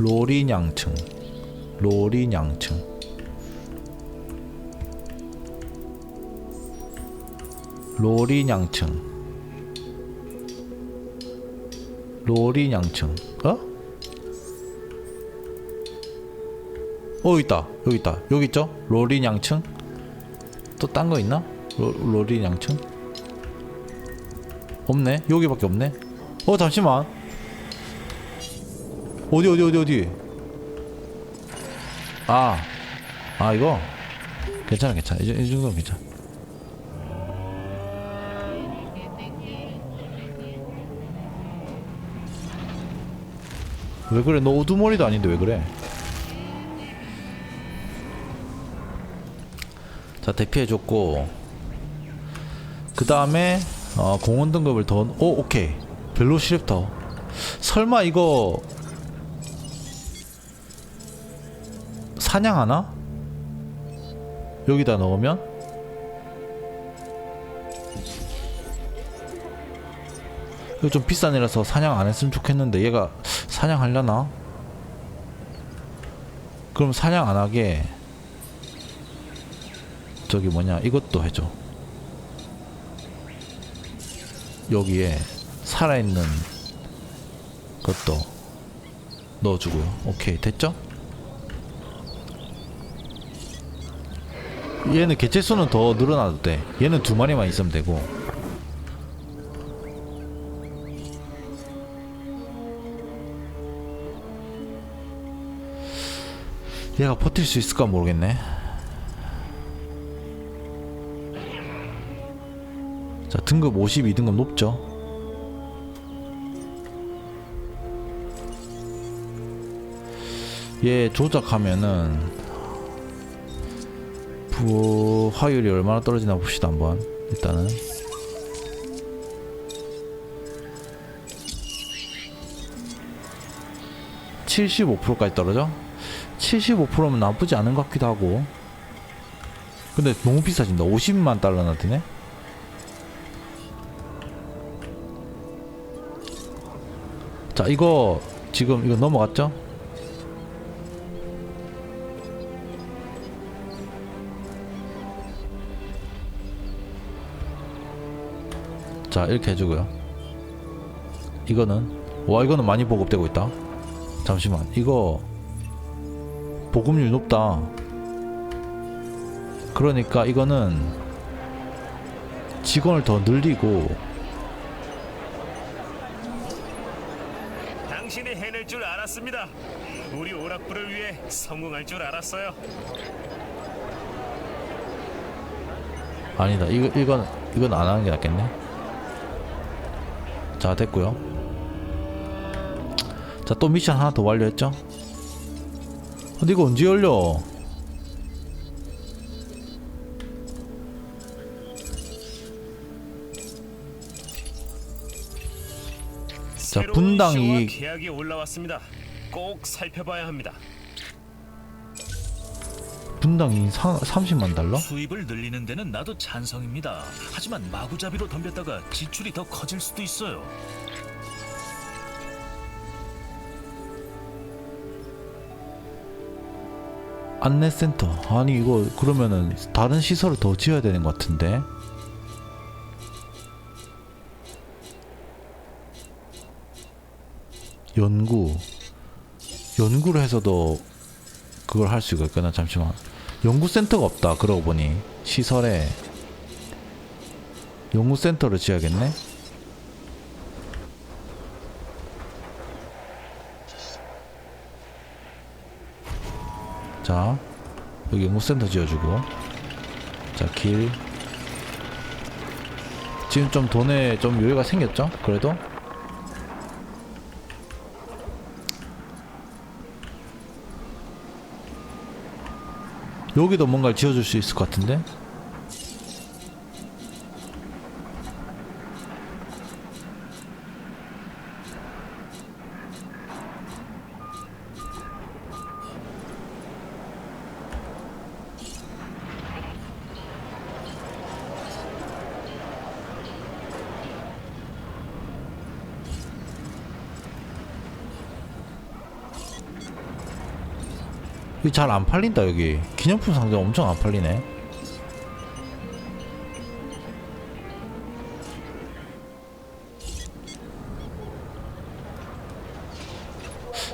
로리냥층. 로리냥층. 로리냥층. 로리냥층. 어? 어 있다. 여기 있다. 여기 있죠? 로리냥층? 또 딴 거 있나? 로, 로리냥층? 없네. 여기밖에 없네. 어 잠시만 어디 어디 어디 어디? 아, 아 이거? 괜찮아 괜찮아. 이, 정- 이 정도면 괜찮아. 왜 그래? 너 우두머리도 아닌데 왜 그래? 자 대피해줬고. 그 다음에 어, 공원 등급을 더 오 오케이. 벨로시랩터 설마 이거 사냥하나? 여기다 넣으면? 이거 좀 비싼 애라서 사냥 안 했으면 좋겠는데 얘가 사냥하려나? 그럼 사냥 안 하게 저기 뭐냐 이것도 해줘 여기에 살아있는 것도 넣어주고요 오케이 됐죠? 얘는 개체수는 더 늘어나도 돼. 얘는 두 마리만 있으면 되고. 얘가 버틸 수 있을까 모르겠네. 자 등급 52 등급 높죠? 얘 조작하면은 부화율이 얼마나 떨어지나 봅시다 한번. 일단은. (75%까지) 떨어져? 75%면 나쁘지 않은 것 같기도 하고. 근데 너무 비싸진다. 50만 달러나 드네? 자 이거 지금 이거 넘어갔죠 자 이렇게 해주고요 이거는 와 이거는 많이 보급되고 있다 잠시만 이거 보급률 높다 그러니까 이거는 직원을 더 늘리고 당신이 해낼 줄 알았습니다. 우리 오락부를 위해 성공할 줄 알았어요. 아니다 이거 이건 이건 안 하는 게 낫겠네 자 됐고요 자 또 미션 하나 더 완료했죠 근데 이거 언제 열려 새로운 분당 시효와 이익. 계약이 올라왔습니다. 꼭 살펴봐야 합니다. 분당이 사, 30만 달러? 수입을 늘리는 데는 나도 찬성입니다. 하지만 마구잡이로 덤볐다가 지출이 더 커질 수도 있어요. 안내센터 아니 이거 그러면은 다른 시설을 더 지어야 되는 것 같은데 연구 연구를 해서도 그걸 할 수가 있구나 잠시만 연구센터가 없다. 그러고 보니 시설에 연구센터를 지어야겠네. 자 여기 연구센터 지어주고. 자 길. 지금 좀 돈에 좀 여유가 생겼죠? 그래도 여기도 뭔가를 지어줄 수 있을 것 같은데 이거 잘안 팔린다 여기. 기념품 상점 엄청 안 팔리네.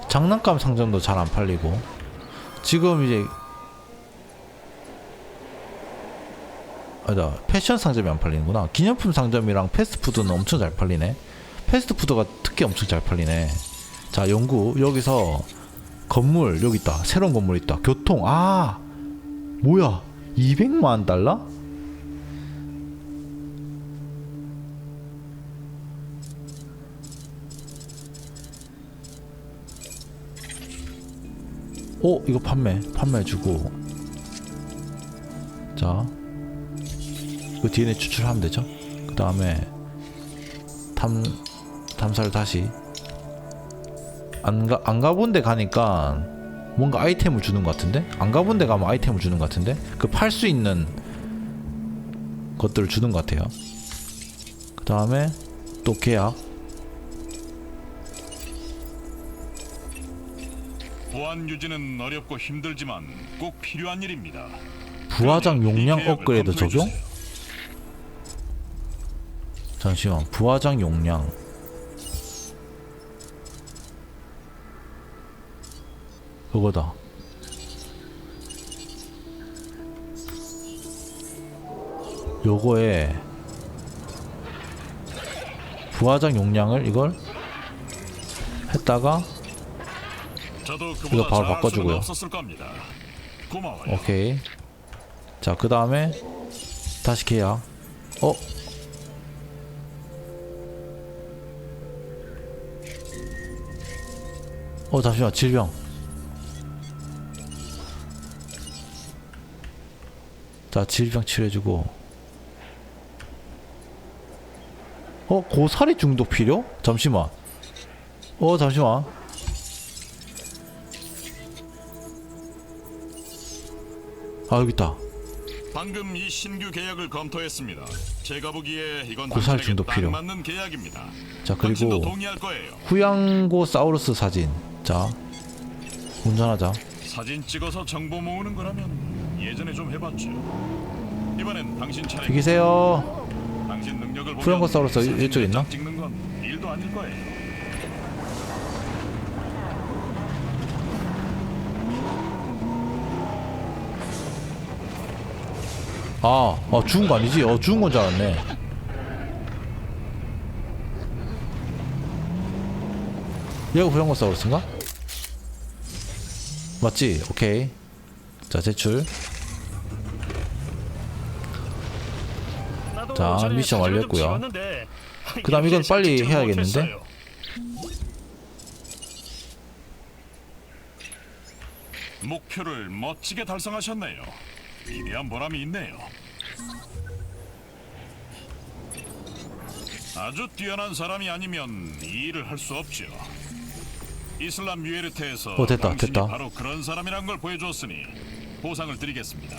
장난감 상점도 잘 안 팔리고. 지금 이제 아니다 패션 상점이 안 팔리는구나. 기념품 상점이랑 패스트푸드는 엄청 잘 팔리네. 패스트푸드가 특히 엄청 잘 팔리네. 자 연구 여기서 건물 여기 있다. 새로운 건물 있다. 교통. 아 뭐야? 200만 달러? 오 이거 판매 판매해주고. 자 이거 DNA 추출하면 되죠? 그 다음에 탐 탐사를 다시 안, 가, 안 가본 데 가니까 뭔가 아이템을 주는 것 같은데? 안 가본 데 가면 아이템을 주는 것 같은데? 그 팔 수 있는 것들을 주는 것 같아요. 그 다음에 또 계약. 보안 유지는 어렵고 힘들지만 꼭 필요한 일입니다. 이 용량 업그레이드 적용? 잠시만. 부화장 용량. 그거다. 요거에 부화장 용량을 이걸 했다가 이거 바로 바꿔주고요. 오케이. 자, 그 다음에 다시 계약. 어? 어, 잠시만, 질병. 자, 질병 치료해주고. 어, 고사리 중독 필요? 잠시만. 어, 잠시만. 아, 여기 있다. 방금 이 신규 계약을 검토했습니다. 제가 보기에 이건 고사리 당신에게 중독 딱 필요. 맞는 계약입니다. 자, 당신도 그리고 동의할 거예요. 후양고사우루스 사진. 자, 운전하자. 사진 찍어서 정보 모으는 거라면 예전에 좀 해봤죠. 이번엔 당신 차례. 비키세요. 당신 능력을 보면 후양고사우루스 사진 이쪽에 있나? 찍는 건 일도 아닐 거예요. 아, 아 죽은 거 아니지? 어, 죽은 건 줄 알았네. 얘가 후양고사우루스인가? 맞지? 오케이. 자, 제출. 나도 자, 전에 미션 완료했고요. 찍었는데 그다음 이건 이렇게 빨리 해야겠는데? 목표를 멋지게 달성하셨네요. 위대한 보람이 있네요. 아주 뛰어난 사람이 아니면 이 일을 할 수 없죠. 이슬람 유에르트에서 어, 됐다, 당신이 됐다. 바로 그런 사람이란 걸 보여줬으니 보상을 드리겠습니다.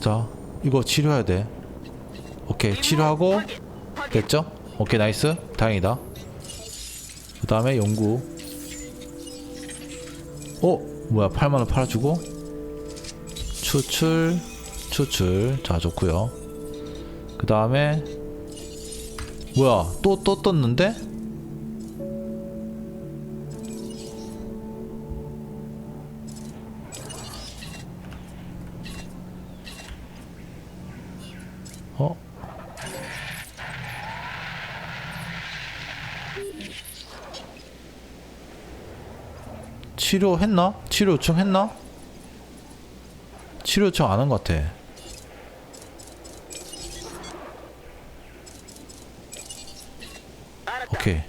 자, 이거 치료해야 돼. 오케이, 치료하고 됐죠? 오케이, 나이스. 다행이다. 그 다음에 연구. 어? 뭐야, 8만원 팔아주고. 추출, 추출. 자, 좋구요. 그 다음에, 뭐야, 또, 또 떴는데? 치료했나? 치료 요청 했나? 치료 요청 안 한 것 같아. 오케이.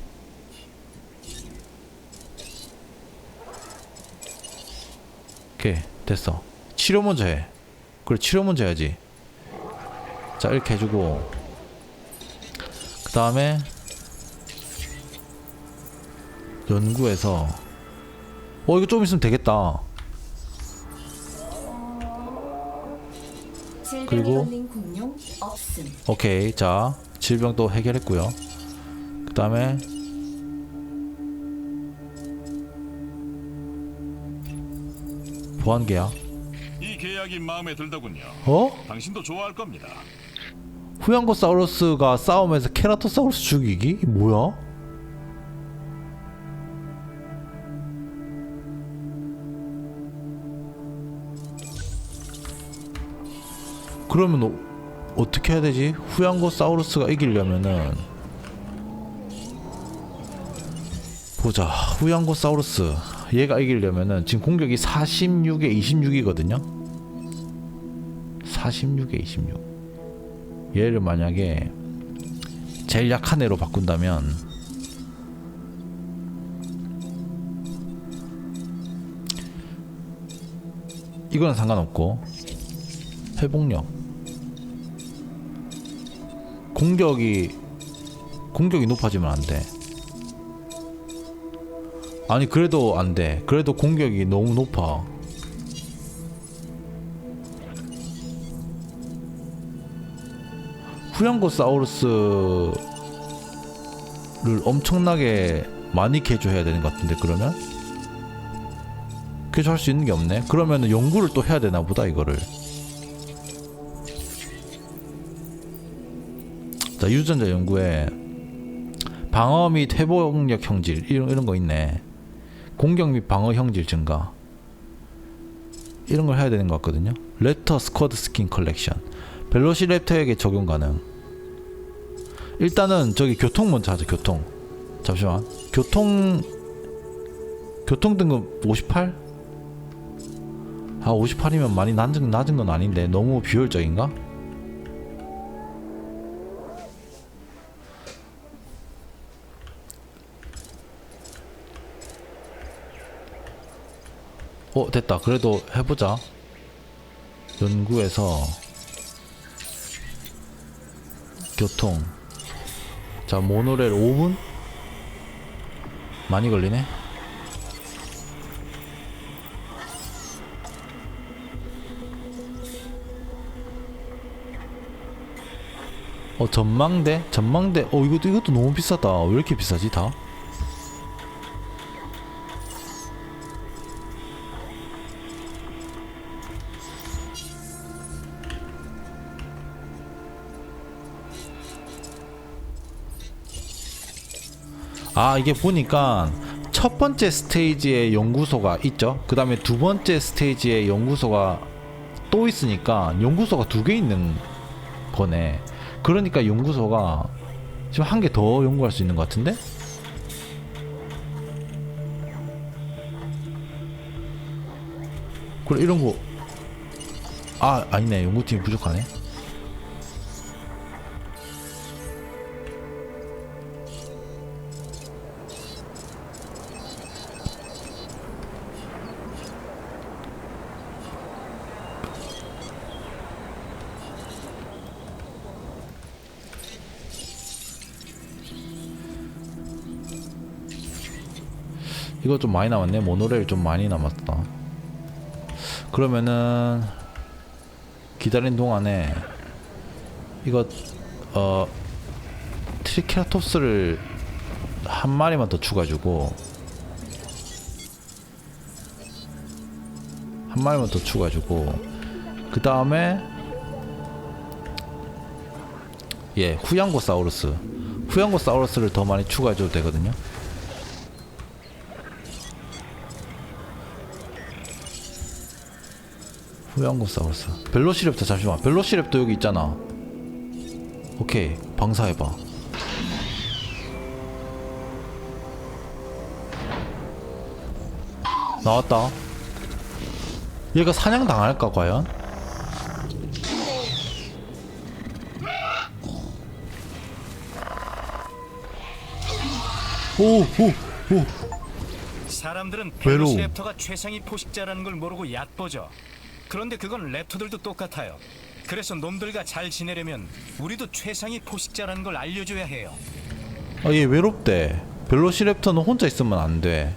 오케이, 됐어. 치료 먼저 해. 그래, 치료 먼저 해야지. 자 이렇게 해주고 그 다음에 연구해서 어 이거 좀 있으면 되겠다 그리고-. 오케이 자 질병도 해결했고요 그 다음에 보안 계약 이 계약이 마음에 들더군요. 어? 당신도 좋아할 겁니다. 후양고사우루스가 싸우면서 케라토사우루스 죽이기? 뭐야? 그러면 어, 어떻게 해야 되지? 후양고사우루스가 이기려면은 보자. 후양고사우루스. 얘가 이기려면은 지금 공격이 46에 26이거든요? 46에 26 얘를 만약에 제일 약한 애로 바꾼다면 이거는 상관없고. 회복력 공격이 공격이 높아지면 안 돼. 아니 그래도 안 돼. 그래도 공격이 너무 높아. 후양고사우루스를 엄청나게 많이 개조해야 되는 것 같은데 그러면? 개조할 수 있는 게 없네. 그러면은 연구를 또 해야 되나 보다 이거를 자 유전자 연구에 방어 및 회복력 형질 이런, 이런 거 있네. 공격 및 방어 형질 증가. 이런 걸 해야 되는 것 같거든요. 레터 스쿼드 스킨 컬렉션. 벨로시랩터에게 적용 가능. 일단은 저기 교통 먼저 하자 교통. 잠시만. 교통 교통 등급 58? 아 58이면 많이 낮은, 낮은 건 아닌데 너무 비효율적인가? 어 됐다 그래도 해보자 연구에서 교통 자 모노레일 5분? 많이 걸리네 어 전망대? 전망대 어 이것도 이것도 너무 비싸다 왜 이렇게 비싸지 다? 아 이게 보니까 첫 번째 스테이지에 연구소가 있죠? 그 다음에 두 번째 스테이지에 연구소가 또 있으니까 연구소가 두 개 있는 거네. 그러니까 연구소가 지금 한 개 더 연구할 수 있는 것 같은데? 그래 이런 거아 아니네. 연구팀이 부족하네 이거 좀 많이 남았네. 모노레일 좀 많이 남았다. 그러면은 기다린 동안에 이거 어 트리케라톱스를 한 마리만 더 추가해주고 한 마리만 더 추가해주고 그 다음에 예 후양고사우루스. 후양고사우루스를 더 많이 추가해줘도 되거든요 후양고사우루스 벨로시랩터 잠시만. 벨로시랩터 여기 있잖아. 오케이. 방사해봐. 나왔다. 얘가 사냥 당할까 과연? 오오오. 사람들은 외로움. 벨로시랩터가 최상위 포식자라는 걸 모르고 얕보죠. 그런데 그건 랩터들도 똑같아요. 그래서 놈들과 잘 지내려면 우리도 최상위 포식자라는 걸 알려줘야 해요. 아 얘 외롭대. 벨로시랩터는 혼자 있으면 안 돼.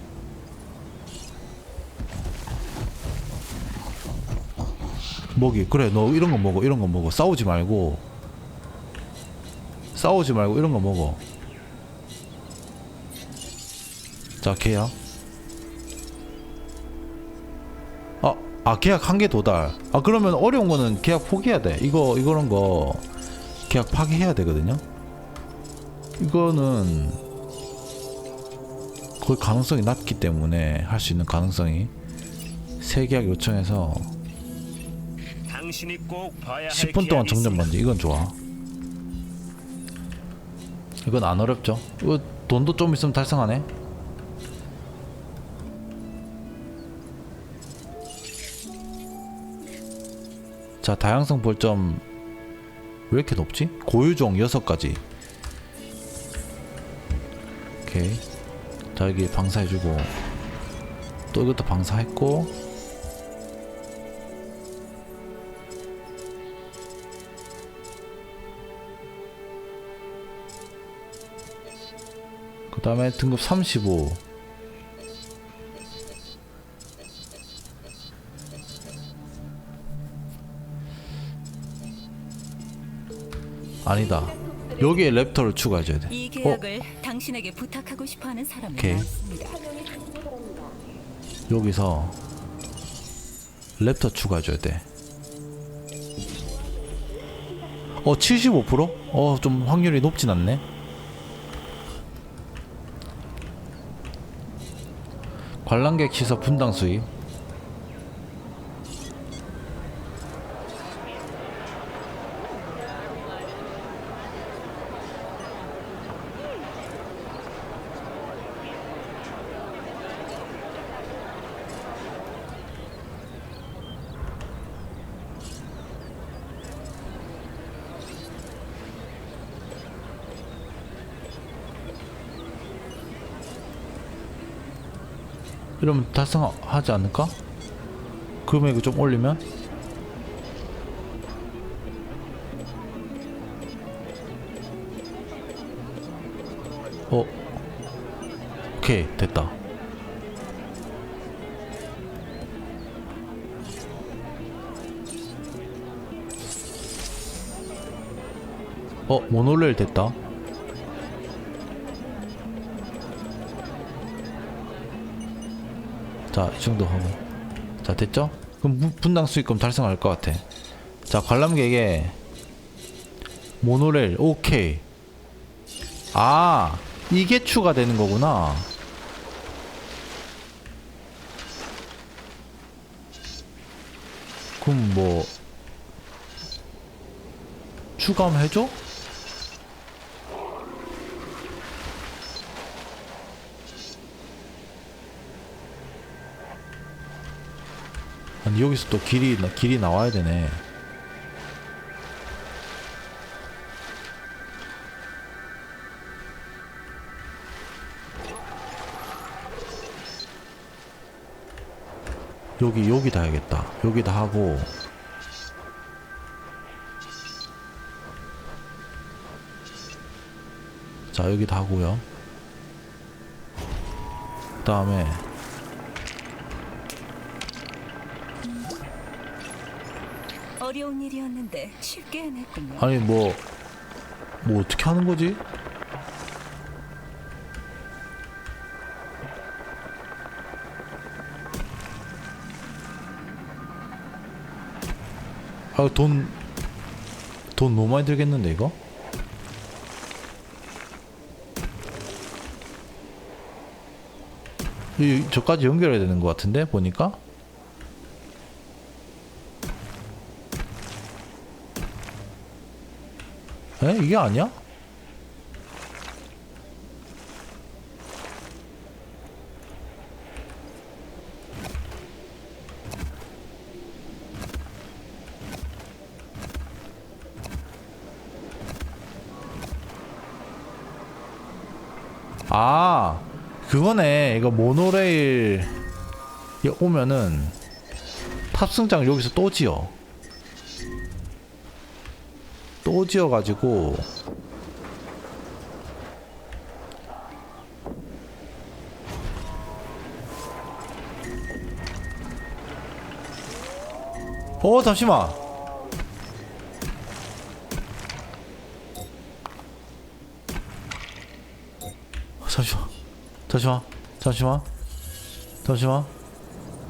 먹이. 그래 너 이런 거 먹어 이런 거 먹어. 싸우지 말고. 싸우지 말고 이런 거 먹어. 자 걔야 아아 계약 한 개 도달. 아 그러면 어려운 거는 계약 포기해야 돼. 이거 이거런 거 계약 파기해야 되거든요. 이거는 거의 가능성이 낮기 때문에 할 수 있는 가능성이 세 계약 요청해서 꼭 봐야 할 10분 동안 정전. 반지 이건 좋아. 이건 안 어렵죠? 이거 돈도 좀 있으면 달성하네 자 다양성 볼점 왜 이렇게 높지? 고유종 6가지. 오케이. 자 여기 방사해주고. 또 이것도 방사했고. 그 다음에 등급 35 아니다 여기에 랩터를 추가해줘야 돼이 어? 계약을 당신에게 부탁하고 싶어하는 사람이 오케이. 많습니다. 여기서 랩터 추가해줘야 돼. 어, 75%? 어, 좀 확률이 높진 않네. 관람객 시설 분당 수입. 이러면 달성하지 않을까? 금액을 좀 올리면? 어? 오케이 됐다 어 모노레일 됐다 자, 이 정도 하고. 자, 됐죠? 그럼 분- 분당 수익금 달성할 것 같아. 자, 관람객에 모노레일, 오케이. 아, 이게 추가되는 거구나. 그럼 뭐, 추가하면 해줘? 아니 여기서 또 길이 나- 길이 나와야 되네. 여기 여기다 해야겠다. 여기다 하고 자 여기다 하고요. 그 다음에 어려운 일이었는데 쉽게 해냈군요. 아니 뭐뭐 어떻게 하는 거지? 아돈돈 돈 너무 많이 들겠는데 이거? 이 저까지 연결해야 되는 것 같은데 보니까 에? 이게 아니야? 아 그거네. 이거 모노레일 오면은 탑승장 여기서 또 지어 또 지어가지고. 어 잠시만. 잠시만. 잠시만. 잠시만. 잠시만